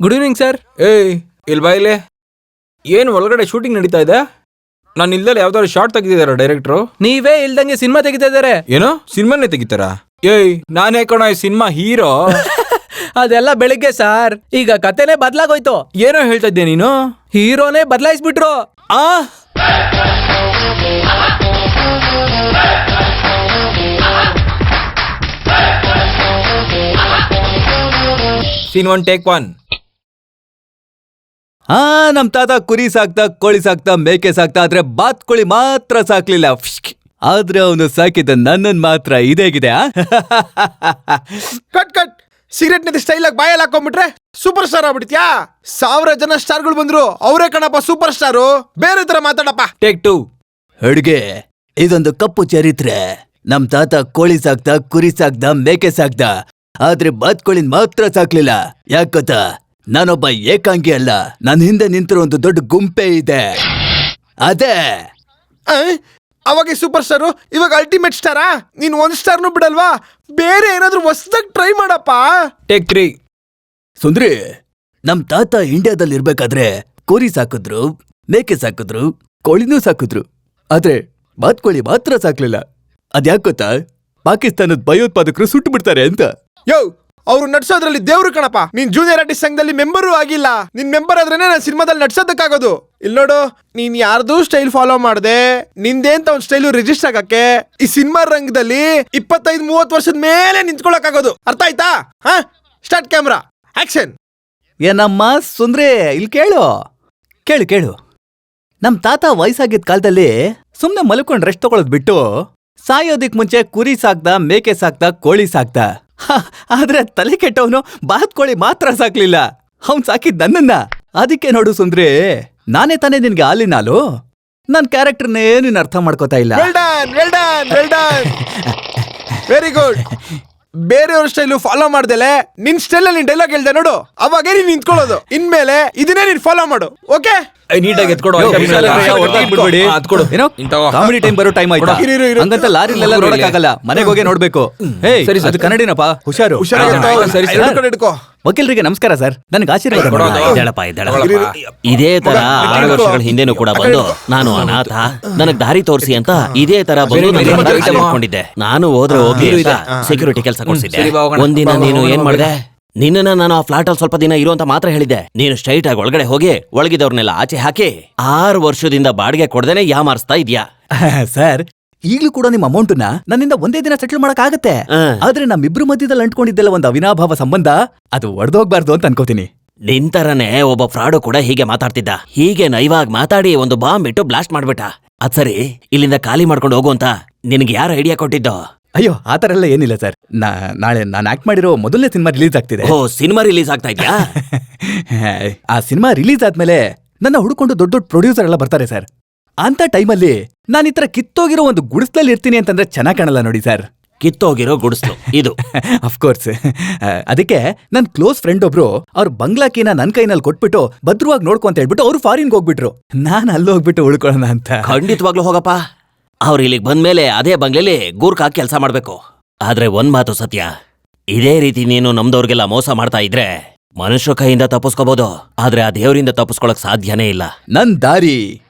Good evening sir ಏಯ್ ಇಲ್ಲಿ. ಬಾಯಿಲೆ ಏನು ಒಳಗಡೆ ಶೂಟಿಂಗ್ ನಡೀತಾ ಇದೆ? ನಾನು ಇಲ್ದಲ್ಲಿ ಯಾವ್ದಾದ್ರು ಶಾರ್ಟ್ ತೆಗೆದಿದ್ದಾರೆ ಡೈರೆಕ್ಟ್ರು ನೀವೇ ಇಲ್ದಂಗೆ ಸಿನಿಮಾ ತೆಗಿತಾ ಇದ್ದಾರೆ ಏನೋ? ಸಿನಿಮಾನೇ ತೆಗಿತಾರಾ? ಏಯ್ ನಾನೇ ಕಣ ಈ ಸಿನಿಮಾ ಹೀರೋ ಅದೆಲ್ಲ ಬೆಳಿಗ್ಗೆ ಸರ್ ಈಗ ಕತೆನೇ ಬದ್ಲಾಗೋಯ್ತು. ಏನೋ ಹೇಳ್ತಾ ಇದ್ದೆ ನೀನು? ಹೀರೋನೇ ಬದಲಾಯಿಸ್ಬಿಟ್ರು. ಆ? ಸೀನ್ ಒನ್ ಟೇಕ್ ಒನ್ ಆ ನಮ್ ತಾತ ಕುರಿ ಸಾಕ್ತಾ ಕೋಳಿ ಸಾಕ್ತಾ ಮೇಕೆ ಸಾಕ್ತಾ ಆದ್ರೆ ಬಾತ್ಕೋಳಿ ಮಾತ್ರ ಸಾಕ್ಲಿಲ್ಲ. ಆದ್ರೆ ಅವನು ಸಾಕಿದ ನನ್ನನ್ ಮಾತ್ರ ಇದೇಗಿದೆ ಆ? Cut cut. ಸಿಗರೆಟ್ನಿಂದ ಸ್ಟೈಲ್ ಆಗಿ ಬಾಯಲ್ಲಿ ಹಾಕೊಂಡ್ಬಿಟ್ರೆ ಸೂಪರ್ ಸ್ಟಾರ್ ಆಗ್ಬಿಡ್ತ್ಯಾ? ಸಾವಿರ ಜನ ಸ್ಟಾರ್ಗಳು ಬಂದ್ರು ಅವರೇ ಕಣಪ್ಪ ಸೂಪರ್ ಸ್ಟಾರು ಬೇರೆ ತರ ಮಾತಾಡಪ್ಪ. ಟೇಕ್ ಟು ಅಡ್ಗೆ. ಇದೊಂದು ಕಪ್ಪು ಚರಿತ್ರೆ. ನಮ್ ತಾತ ಕೋಳಿ ಸಾಕ್ತಾ ಕುರಿ ಸಾಕ್ದ ಮೇಕೆ ಸಾಕ್ದ ಆದ್ರೆ ಬಾತ್ಕೋಳಿನ್ ಮಾತ್ರ ಸಾಕ್ಲಿಲ್ಲ. ಯಾಕ್ ಗೊತ್ತಾ? ನಾನೊಬ್ಬ ಏಕಾಂಗಿ ಅಲ್ಲ. ನನ್ನ ಹಿಂದೆ ನಿಂತಿರೋ ಒಂದು ದೊಡ್ಡ ಗುಂಪೆ ಇದೆ. ಅದೇ? ಅವಾಗ ಸೂಪರ್ ಸ್ಟಾರು ಇವಾಗ ಅಲ್ಟಿಮೇಟ್ ಸ್ಟಾರಾ? ನೀನ್ ಒಂದ್ ಸ್ಟಾರ್ನು ಬಿಡಲ್ವಾ? ಬೇರೆ ಏನಾದ್ರೂ ಹೊಸದಾಗಿ ಟ್ರೈ ಮಾಡಪ್ಪ. ಟೆಕ್ರಿ ಸುಂದ್ರಿ ನಮ್ ತಾತ ಇಂಡಿಯಾದಲ್ಲಿ ಇರ್ಬೇಕಾದ್ರೆ ಕುರಿ ಸಾಕಿದ್ರು ಮೇಕೆ ಸಾಕಿದ್ರು ಕೋಳಿನೂ ಸಾಕಿದ್ರು. ಆದ್ರೆ ಬಾತ್ಕೋಳಿ ಮಾತ್ರ ಸಾಕ್ಲಿಲ್ಲ. ಅದ್ಯಾಕ್ ಗೊತ್ತಾ? ಪಾಕಿಸ್ತಾನದ ಭಯೋತ್ಪಾದಕರು ಸುಟ್ಟು ಬಿಡ್ತಾರೆ ಅಂತ. ಯೋ ಅವ್ರು ನಡ್ಸೋದ್ರಲ್ಲಿ ದೇವ್ರು ಕಣಪ್ಪ. ನೀನ್ ಜೂನಿಯರ್ ಆರ್ಟಿಸ್ಟ್ ಸಂಘದಲ್ಲಿ ಮೆಂಬರು ಆಗಿಲ್ಲ. ನಿನ್ ಮೆಂಬರ್ ಆದ್ರೇನೆ ನಾನು ಸಿನಿಮಾದಲ್ಲಿ ನಡ್ಸೋದಕ್ಕಾಗೋದು. ಇಲ್ಲಿ ನೋಡು, ನೀನ್ ಯಾರ್ದು ಸ್ಟೈಲ್ ಫಾಲೋ ಮಾಡ್ದೆ. ನಿಂದೇ ಅಂತ ಒಂದ್ ಸ್ಟೈಲು ರಿಜಿಸ್ಟರ್ ಆಗಕ್ಕೆ ಈ ಸಿನಿಮಾ ರಂಗದಲ್ಲಿ ಇಪ್ಪತ್ತೈದು, ಮೂವತ್ತು ವರ್ಷದ ಮೇಲೆ ನಿಂತ್ಕೊಳಕ್ಕಾಗೋದು. ಅರ್ಥ ಆಯ್ತಾ? ಹಾ? ಸ್ಟಾರ್ಟ್ ಕ್ಯಾಮ್ರಾ ಆಕ್ಷನ್ ಏನಮ್ಮ ಸುಂದ್ರೆ ಇಲ್ಲಿ ಕೇಳು. ಕೇಳು ಕೇಳು. ನಮ್ ತಾತ ವಯಸ್ಸಾಗಿದ್ದ ಕಾಲದಲ್ಲಿ ಸುಮ್ನೆ ಮಲ್ಕೊಂಡು ರೆಸ್ಟ್ ತಗೊಳ್ಳೋದು ಬಿಟ್ಟು ಸಾಯೋದಿಕ್ ಮುಂಚೆ ಕುರಿ ಸಾಕ್ದ, ಮೇಕೆ ಸಾಕ್ದ, ಕೋಳಿ ಸಾಕ್ದ. ಆದ್ರೆ ತಲೆ ಕೆಟ್ಟವನು ಬಾತ್ಕೋಳಿ ಮಾತ್ರ ಸಾಕ್ಲಿಲ್ಲ. ಅವ್ನ್ ಸಾಕಿದ್ ನನ್ನನ್ನ. ಅದಕ್ಕೆ ನೋಡು ಸುಂದ್ರಿ, ನಾನೇ ತಾನೇ ನಿನ್ಗೆ ಹಾಲಿನಾಲು ನನ್ನ ನನ್ ಕ್ಯಾರೆಕ್ಟರ್ನೇ ನೀನ್ ಅರ್ಥ ಮಾಡ್ಕೋತಾ ಇಲ್ಲ. ವೆರಿ ಗುಡ್ ಬೇರೆಯವ್ರ ಸ್ಟೈಲು ಫಾಲೋ ಮಾಡ್ದೆಲೆ, ನಿನ್ ಸ್ಟೈಲ್ ಅಲ್ಲಿ ಡೈಲಾಗ್ ಹೇಳ್ದೆ ನೋಡು. ಅವಾಗೇ ನೀನ್ ನಿಂತ್ಕೊಳ್ಳೋದು? ಇನ್ಮೇಲೆ ಇದನ್ನೇ ನೀನ್ ಫಾಲೋ ಮಾಡು ಓಕೆ ನೀಟಾಗಿ ಎತ್ಕೊಡು. ಬಿಡ್ಬೇಡಿ. ಏನೋ ಕಾಮಿಡಿ ಟೈಮ್ ಬರೋ ಟೈಮ್ ಆಯ್ತು. ಹಂಗಂತ ಲಾರಿಲೆಲ್ಲ ನೋಡಕ್ಕಾಗಲ್ಲ. ಮನೆಗೆ ಹೋಗಿ ನೋಡ್ಬೇಕು. ಹೇ ಸರಿ. ಅದು ಕನ್ನಡಿನಪ್ಪ. ಹುಷಾರು. ಸರಿ, ಸರಿ. ವಕೀಲರಿಗೆ ನಮಸ್ಕಾರ ಸರ್. ನನಗೆ ಆಶೀರ್ವಾದ ಕೊಡು, ಇದ್ದಾಳಪ್ಪ ಇದ್ದಾಳಪ್ಪ. ಇದೇ ತರ ಆರು ವರ್ಷಗಳ. ಹಿಂದೆನೂ ಕೂಡ ಬಂದು ನಾನು ಅನಾಥ ನನಗೆ ದಾರಿ ತೋರಿಸಿ ಅಂತ ಇದೇ ತರ ಬಂದು ನಾನು ಹೋದ್ರೆ ಹೋಗಿ ಸೆಕ್ಯೂರಿಟಿ ಕೆಲಸ ಕೊಡಿಸಿದ್ದೆ. ಒಂದಿನ ನೀನು ಏನ್ ಮಾಡ್ದೆ? ನಿನ್ನನ್ನ ನಾನು ಆ ಫ್ಲಾಟ್ ಅಲ್ಲಿ ಸ್ವಲ್ಪ ದಿನ ಇರು ಅಂತ ಮಾತ್ರ ಹೇಳಿದ್ದೆ. ನೀನು ಸ್ಟ್ರೈಟ್ ಆಗಿ ಒಳಗಡೆ ಹೋಗಿ ಒಳಗಿದವ್ರನ್ನೆಲ್ಲ ಆಚೆ ಹಾಕಿ ಆರು ವರ್ಷದಿಂದ ಬಾಡಿಗೆ ಕೊಡ್ದೇನೆ ಯಾಮಾರಿಸ್ತಾ ಇದ್ಯಾ? ಸರ್ ಈಗ್ಲೂ ಕೂಡ ನಿಮ್ಮ ಅಮೌಂಟ್ನ ನನ್ನಿಂದ ಒಂದೇ ದಿನ ಸೆಟ್ಲ್ ಮಾಡಕ್ ಆಗತ್ತೆ ಆ. ಆದ್ರೆ ನಮ್ಮಿಬ್ರು ಮಧ್ಯದಲ್ಲಿ ಅಂಟ್ಕೊಂಡಿದ್ದೆಲ್ಲ ಒಂದು ಅವಿನಾಭಾವ ಸಂಬಂಧ ಅದು ಒಡೆದೋಗ್ಬಾರ್ದು ಅಂತ ಅನ್ಕೋತೀನಿ. ನಿಂತರನೇ ಒಬ್ಬ ಫ್ರಾಡು ಕೂಡ ಹೀಗೆ ಮಾತಾಡ್ತಿದ್ದ. ಹೀಗೆ ನೈವಾಗ್ ಮಾತಾಡಿ ಒಂದು ಬಾಂಬ್ ಇಟ್ಟು ಬ್ಲಾಸ್ಟ್ ಮಾಡ್ಬಿಟ್ಟ. ಅದ್ ಸರಿ ಇಲ್ಲಿಂದ ಖಾಲಿ ಮಾಡ್ಕೊಂಡು ಹೋಗು ಅಂತ ನಿನಗೆ ಯಾರು ಐಡಿಯಾ ಕೊಟ್ಟಿದ್ದು? ಅಯ್ಯೋ ಆ ಥರ ಎಲ್ಲ ಏನಿಲ್ಲ ಸರ್. ನಾ ನಾಳೆ ನಾನು ಆಕ್ಟ್ ಮಾಡಿರೋ ಮೊದಲನೇ ಸಿನಿಮಾ ರಿಲೀಸ್ ಆಗ್ತಿದೆ. ಓ ಸಿನಿಮಾ ರಿಲೀಸ್ ಆಗ್ತಾ ಇದ್ಯಾ? ಆ ಸಿನಿಮಾ ರಿಲೀಸ್ ಆದ್ಮೇಲೆ ನನ್ನ ಹುಡ್ಕೊಂಡು ದೊಡ್ಡ ದೊಡ್ಡ ಪ್ರೊಡ್ಯೂಸರ್ ಎಲ್ಲ ಬರ್ತಾರೆ ಸರ್. ಅಂಥ ಟೈಮಲ್ಲಿ ನಾನು ಈ ಥರ ಕಿತ್ತೋಗಿರೋ ಒಂದು ಗುಡಿಸ್ಲಲ್ಲಿ ಇರ್ತೀನಿ ಅಂತಂದ್ರೆ ಚೆನ್ನಾಗಿ ಕಾಣಲ್ಲ ನೋಡಿ ಸರ್. ಕಿತ್ತೋಗಿರೋ ಗುಡಿಸ್ಲು ಇದು. ಅಫ್ಕೋರ್ಸ್ ಅದಕ್ಕೆ ನನ್ನ ಕ್ಲೋಸ್ ಫ್ರೆಂಡ್ ಒಬ್ರು ಅವ್ರ ಬಂಗ್ಲಾಕಿನ ನನ್ನ ಕೈನಲ್ಲಿ ಕೊಟ್ಬಿಟ್ಟು ಭದ್ರವಾಗಿ ನೋಡ್ಕೊಂತ ಹೇಳ್ಬಿಟ್ಟು ಅವ್ರು ಫಾರಿನ್ಗೆ ಹೋಗ್ಬಿಟ್ರು. ನಾನು ಅಲ್ಲಿ ಹೋಗ್ಬಿಟ್ಟು ಉಳ್ಕೊಳ್ಳೋಣ ಅಂತ. ಖಂಡಿತವಾಗ್ಲೂ ಹೋಗಪ್ಪ. ಅವ್ರು ಇಲ್ಲಿಗೆ ಬಂದ್ಮೇಲೆ ಅದೇ ಬಂಗ್ಲೆಲಿ ಗೂರ್ಖಾಕಿ ಕೆಲಸ ಮಾಡಬೇಕು. ಆದ್ರೆ ಒಂದ್ ಮಾತು ಸತ್ಯ. ಇದೇ ರೀತಿ ನೀನು ನಮ್ದವ್ರಿಗೆಲ್ಲ ಮೋಸ ಮಾಡ್ತಾ ಇದ್ರೆ ಮನುಷ್ಯ ಕೈಯಿಂದ ತಪ್ಪಿಸ್ಕೋಬಹುದು ಆದ್ರೆ ಆ ದೇವರಿಂದ ತಪ್ಪಿಸ್ಕೊಳಕ್ ಸಾಧ್ಯನೇ ಇಲ್ಲ. ನನ್ ದಾರಿ.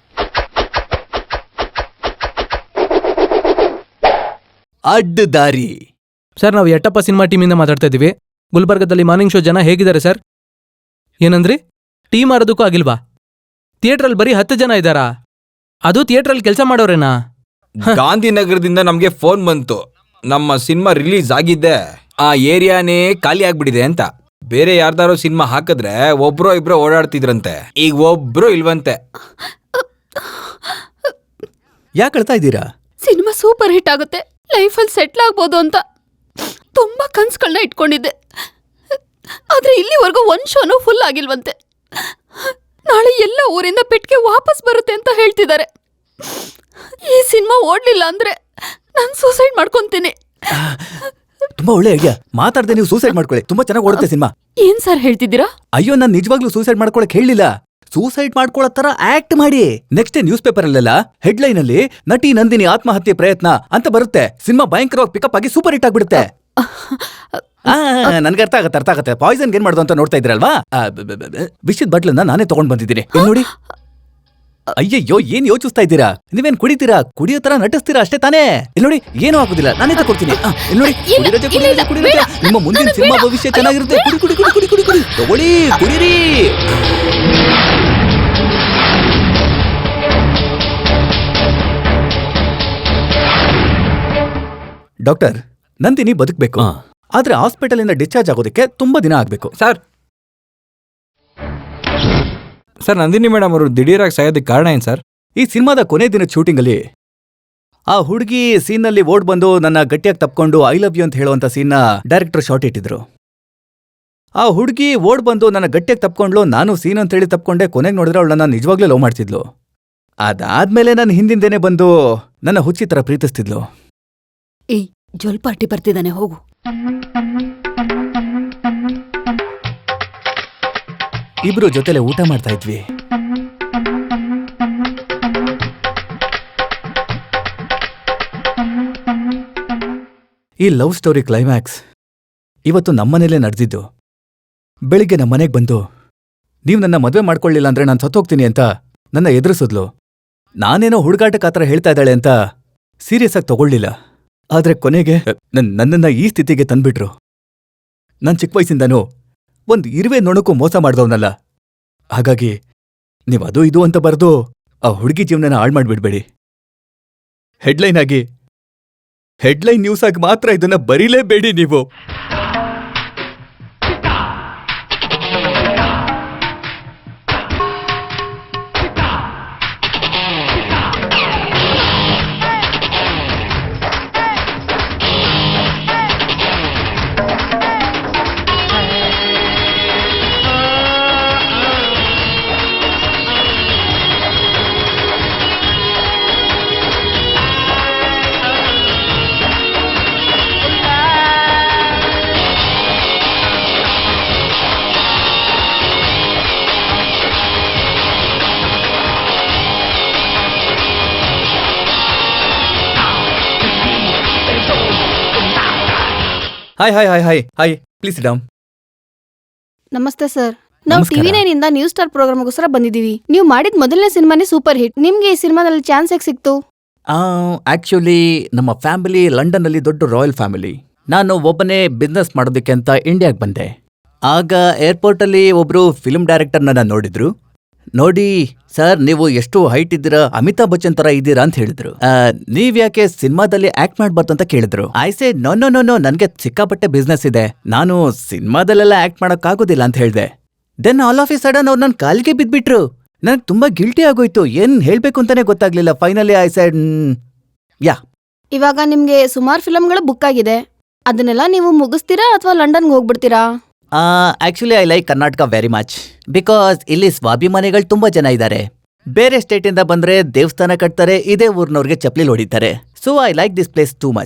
ಅಡ್ಡ ದಾರಿ. ಸರ್ ನಾವು ಯಟ್ಟಪ್ಪ ಸಿನಿಮಾ ಟೀಮಿಂದ ಮಾತಾಡ್ತಾ ಇದ್ದೀವಿ. ಗುಲ್ಬರ್ಗದಲ್ಲಿ ಮಾರ್ನಿಂಗ್ ಶೋ ಜನ ಹೇಗಿದ್ದಾರೆ ಸರ್? ಏನಂದ್ರಿ? ಟೀಮ್ ಮಾಡೋದಕ್ಕೂ ಆಗಿಲ್ವಾ? ಥಿಯೇಟ್ರಲ್ಲಿ ಬರೀ ಹತ್ತು ಜನ ಇದ್ದಾರಾ? ಅದು ಥಿಯೇಟ್ರಲ್ಲಿ ಕೆಲಸ ಮಾಡೋರೇನಾ? ಗಾಂಧಿನಗರದಿಂದ ನಮಗೆ ಫೋನ್ ಬಂತು. ನಮ್ಮ ಸಿನಿಮಾ ರಿಲೀಸ್ ಆಗಿದ್ದೆ. ಆ ಏರಿಯಾನೇ ಖಾಲಿ ಆಗ್ಬಿಟ್ಟಿದೆ ಅಂತ. ಬೇರೆ ಯಾರ್ದಾರೋ ಸಿನಿಮಾ ಹಾಕಿದ್ರೆ ಒಬ್ರೋ ಇಬ್ರೋ ಓಡಾಡ್ತಿದ್ರಂತೆ. ಈಗ ಒಬ್ರು ಇಲ್ವಂತೆ. ಯಾಕೆ ಹೇಳ್ತಾ ಇದ್ದೀರಾ? ಸಿನಿಮಾ ಸೂಪರ್ ಹಿಟ್ ಆಗುತ್ತೆ. ಲೈಫಲ್ಲಿ ಸೆಟ್ಲ್ ಆಗ್ಬೋದು ಅಂತ ತುಂಬಾ ಕನ್ಸುಗಳನ್ನ ಇಟ್ಕೊಂಡಿದ್ದೆ. ಆದ್ರೆ ಇಲ್ಲಿವರೆಗೂ ಒಂದ್ ಶೋನೂ ಫುಲ್ ಆಗಿಲ್ವಂತೆ. ನಾಳೆ ಎಲ್ಲ ಊರಿಂದ ಪೆಟ್ಗೆ ವಾಪಸ್ ಬರುತ್ತೆ ಅಂತ ಹೇಳ್ತಿದ್ದಾರೆ. ಈ ಸಿನಿಮಾ ಓಡ್ಲಿಲ್ಲ ಅಂದ್ರೆ ನಾನು ಸೂಸೈಡ್ ಮಾಡ್ಕೊಂತೀನಿ. ತುಂಬಾ ಒಳ್ಳೆ ಐಡಿಯಾ ಮಾತಾಡ್ದೆ ನೀವು ಸೂಸೈಡ್ ಮಾಡ್ಕೊಳ್ಳಿ. ತುಂಬಾ ಚೆನ್ನಾಗಿ ಓಡುತ್ತೆ ಸಿನಿಮಾ. ಏನ್ ಸರ್ ಹೇಳ್ತಿದ್ದೀರಾ? ಅಯ್ಯೋ ನಾನು ನಿಜವಾಗ್ಲೂ ಸೂಸೈಡ್ ಮಾಡ್ಕೊಳಕ್ ಹೇಳಿಲ್ಲ. ಸೂಸೈಡ್ ಮಾಡ್ಕೊಳ್ಳೋ ತರ ಆಕ್ಟ್ ಮಾಡಿ. ನೆಕ್ಸ್ಟ್ ನ್ಯೂಸ್ ಪೇಪರ್ ಅಲ್ಲೆಲ್ಲ ಹೆಡ್ಲೈನ್ ಅಲ್ಲಿ ನಟಿ ನಂದಿನಿ ಆತ್ಮಹತ್ಯೆ ಪ್ರಯತ್ನ ಅಂತ ಬರುತ್ತೆ. ಸಿನಿಮಾ ಭಯಂಕರವಾಗಿ ಪಿಕಪ್ ಆಗಿ ಸೂಪರ್ ಹಿಟ್ ಆಗ್ಬಿಡುತ್ತೆ. ನನ್ಗೆ ಅರ್ಥ ಆಗತ್ತೆ ಅರ್ಥ ಆಗತ್ತೆ. ಪಾಯ್ಸನ್ ಏನ್ ಮಾಡೋದು ಅಂತ ನೋಡ್ತಾ ಇದ್ರಲ್ವಾ ವಿಷದ ಬಟ್ಲನ್ನ ನಾನೇ ತಗೊಂಡ್ ಬಂದಿದ್ದೀನಿ. ನೋಡಿ. ಅಯ್ಯಯ್ಯೋ ಏನ್ ಯೋಚಿಸ್ತಾ ಇದ್ದೀರಾ? ನೀವೇನ್ ಕುಡಿತೀರಾ? ಕುಡಿಯೋ ತರ ನಟಿಸ್ತೀರಾ ಅಷ್ಟೇ ತಾನೇ? ಇಲ್ಲಿ ನೋಡಿ ಏನೂ ಆಗುದಿಲ್ಲ. ನಾನೇ ತಗೊಳ್ತೀನಿ ಆ, ಇಲ್ಲಿ ನೋಡಿ ಇಲ್ಲ, ಕುಡಿರಜೆ, ಇಲ್ಲ, ಇಲ್ಲ, ಕುಡಿರಜೆ, ಕುಡಿರಜೆ. ಬೇಡ. ನಿಮ್ಮ ಮುಂದಿನ ಸಿನಿಮಾ ಬೇಡ. ಭವಿಷ್ಯ ಚೆನ್ನಾಗಿರುತ್ತೆ. ಕುಡಿ ಕುಡಿ ಕುಡಿ ಕುಡಿ ಕುಡಿ ಕುಡಿ. ತಗೊಳ್ಳಿ ಕುಡಿರಿ. ಡಾಕ್ಟರ್ ನಂದಿನಿ ಬದುಕಬೇಕು. ಆದ್ರೆ ಹಾಸ್ಪಿಟಲ್ ಇಂದ ಡಿಸ್ಚಾರ್ಜ್ ಆಗೋದಕ್ಕೆ ತುಂಬಾ ದಿನ ಆಗ್ಬೇಕು. ಸರ್ ಸರ್ ನಂದಿನಿ ಮೇಡಮ್ ಅವರು ದಿಢೀರಾಗಿ ಸಾಯೋದಕ್ಕೆ ಕಾರಣ ಏನು ಸರ್? ಈ ಸಿನಿಮಾದ ಕೊನೆ ದಿನದ ಶೂಟಿಂಗಲ್ಲಿ ಆ ಹುಡುಗಿ ಸೀನ್ನಲ್ಲಿ ಓಡ್ ಬಂದು ನನ್ನ ಗಟ್ಟಿಯಾಗಿ ತಪ್ಕೊಂಡು ಐ ಲವ್ ಯು ಅಂತ ಹೇಳುವಂಥ ಸೀನ್ನ ಡೈರೆಕ್ಟರ್ ಶಾರ್ಟ್ ಇಟ್ಟಿದ್ರು. ಆ ಹುಡುಗಿ ಓಡ್ ಬಂದು ನನ್ನ ಗಟ್ಟಿಯಾಗಿ ತಪ್ಕೊಂಡ್ಲು ನಾನು ಸೀನ್ ಅಂತ ಹೇಳಿ ತಪ್ಕೊಂಡೆ ಕೊನೆಗೆ ನೋಡಿದ್ರೆ ಅವಳು ನನ್ನ ನಿಜವಾಗ್ಲೂ ಲವ್ ಮಾಡ್ತಿದ್ಲು. ಅದಾದ್ಮೇಲೆ ನನ್ನ ಹಿಂದಿಂದೇನೆ ಬಂದು ನನ್ನ ಹುಚ್ಚಿ ತರ ಪ್ರೀತಿಸ್ತಿದ್ಲು. ಏಯ್ ಜೊಲ್ ಪಾರ್ಟಿ ಬರ್ತಿದ್ದಾನೆ ಹೋಗು. ಇಬ್ರು ಜೊತೆಲೆ ಊಟ ಮಾಡ್ತಾ ಇದ್ವಿ. ಈ ಲವ್ ಸ್ಟೋರಿ ಕ್ಲೈಮ್ಯಾಕ್ಸ್ ಇವತ್ತು ನಮ್ಮನೇಲೇ ನಡೆದಿದ್ದು. ಬೆಳಿಗ್ಗೆ ನಮ್ಮ ಮನೆಗೆ ಬಂದು ನೀವು ನನ್ನ ಮದುವೆ ಮಾಡ್ಕೊಳ್ಳಿಲ್ಲ ಅಂದ್ರೆ ನಾನು ಸತ್ತೋಗ್ತೀನಿ ಅಂತ ನನ್ನ ಎದುರಿಸಿದ್ಲು. ನಾನೇನೋ ಹುಡುಗಾಟಕ್ಕೆ ಆತರ ಹೇಳ್ತಾ ಇದ್ದಾಳೆ ಅಂತ ಸೀರಿಯಸ್ ಆಗಿ ತಗೊಳ್ಳಿಲ್ಲ. ಆದ್ರೆ ಕೊನೆಗೆ ನನ್ನನ್ನು ನನ್ನನ್ನ ಈ ಸ್ಥಿತಿಗೆ ತಂದ್ಬಿಟ್ರು. ನಾನು ಚಿಕ್ಕ ವಯಸ್ಸಿಂದನೂ ಒಂದ್ ಇರುವೆ ನೊಣಕ್ಕೂ ಮೋಸ ಮಾಡ್ದವನಲ್ಲ. ಹಾಗಾಗಿ ನೀವು ಅದು ಇದು ಅಂತ ಬರೆದು ಆ ಹುಡುಗಿ ಜೀವನನ ಹಾಳು ಮಾಡಿಬಿಡ್ಬೇಡಿ. ಹೆಡ್ಲೈನ್ ಆಗಿ. ಹೆಡ್ಲೈನ್ ನ್ಯೂಸ್ ಆಗಿ ಮಾತ್ರ ಇದನ್ನ ಬರೀಲೇಬೇಡಿ ನೀವು. Hi hi hi hi hi please dam ನಮಸ್ತೆ ಸರ್. ನಾವು ಟಿವಿ ಟಿವಿ ಇಂದ ನ್ಯೂ ಸ್ಟಾರ್ ಪ್ರೋಗ್ರಾಮ್ಗೋಸ್ಕರ ಬಂದಿದ್ದೀವಿ. ನೀವು ಮಾಡಿದ ಮೊದಲನೇ ಸಿನಿಮಾನೇ ಸೂಪರ್ ಹಿಟ್ ನಿಮ್ಗೆ ಈ ಸಿನಿಮಾದಲ್ಲಿ ಚಾನ್ಸ್ ಹೇಗೆ ಸಿಕ್ತು? ಆಕ್ಚುಲಿ ನಮ್ಮ ಫ್ಯಾಮಿಲಿ ಲಂಡನ್ ಅಲ್ಲಿ ದೊಡ್ಡ ರಾಯಲ್ ಫ್ಯಾಮಿಲಿ ನಾನು ಒಬ್ಬನೇ ಬಿಸ್ನೆಸ್ ಮಾಡೋದಕ್ಕೆ ಅಂತ ಇಂಡಿಯಾಗೆ ಬಂದೆ. ಆಗ ಏರ್ಪೋರ್ಟ್ ಅಲ್ಲಿ ಒಬ್ರು ಫಿಲ್ಮ್ ಡೈರೆಕ್ಟರ್ ನನ್ನ ನೋಡಿದ್ರು. ನೋಡಿ, ಸರ್, ನೀವು ಎಷ್ಟು ಹೈಟ್ ಇದ್ದೀರಾ? ಅಮಿತಾಬ್ ಬಚ್ಚನ್ ತರ ಇದ್ದೀರಾ ಅಂತ ಹೇಳಿದ್ರು. ನೀವ್ ಯಾಕೆ ಸಿನಿಮಾದಲ್ಲಿ ಆಕ್ಟ್ ಮಾಡ್ಬಾರ್ದು ಅಂತ ಕೇಳಿದ್ರು? ಐಸೆ ನೋ ನೋ ನೋ ನೋ ನನಗೆ ಸಿಕ್ಕಾಪಟ್ಟೆ ಬಿಸ್ನೆಸ್ ಇದೆ. ನಾನು ಸಿನಿಮಾದಲ್ಲೆಲ್ಲ ಆಕ್ಟ್ ಮಾಡೋಕ್ಕಾಗೋದಿಲ್ಲ ಅಂತ ಹೇಳಿದೆ. Then all of a sudden ಅವ್ರು ನನ್ನ ಕಾಲಿಗೆ ಬಿದ್ಬಿಟ್ರು. ನನಗೆ ತುಂಬಾ ಗಿಲ್ಟಿ ಆಗೋಯ್ತು. ಏನ್ ಹೇಳ್ಬೇಕು ಅಂತಾನೆ ಗೊತ್ತಾಗ್ಲಿಲ್ಲ. ಫೈನಲಿ ಐ ಸೈಡ್ ಯಾ ಇವಾಗ ನಿಮ್ಗೆ ಸುಮಾರು ಫಿಲಮ್ಗಳು ಬುಕ್ ಆಗಿದೆ. ಅದನ್ನೆಲ್ಲ ನೀವು ಮುಗಿಸ್ತೀರಾ ಅಥವಾ ಲಂಡನ್ಗೆ ಹೋಗ್ಬಿಡ್ತೀರಾ? Actually I like Karnataka very much because ಇಲ್ಲಿ ಸ್ವಾಭಿಮಾನಿಗಳು ತುಂಬಾ ಜನ ಇದ್ದಾರೆ. ಬೇರೆ ಸ್ಟೇಟ್ ಇಂದ ಬಂದ್ರೆ ದೇವಸ್ಥಾನ ಕಟ್ತಾರೆ, ಇದೇ ಊರ್ನವ್ರಿಗೆ ಚಪ್ಪಲಿ ಹೊಡಿತಾರೆ. So I like this place too much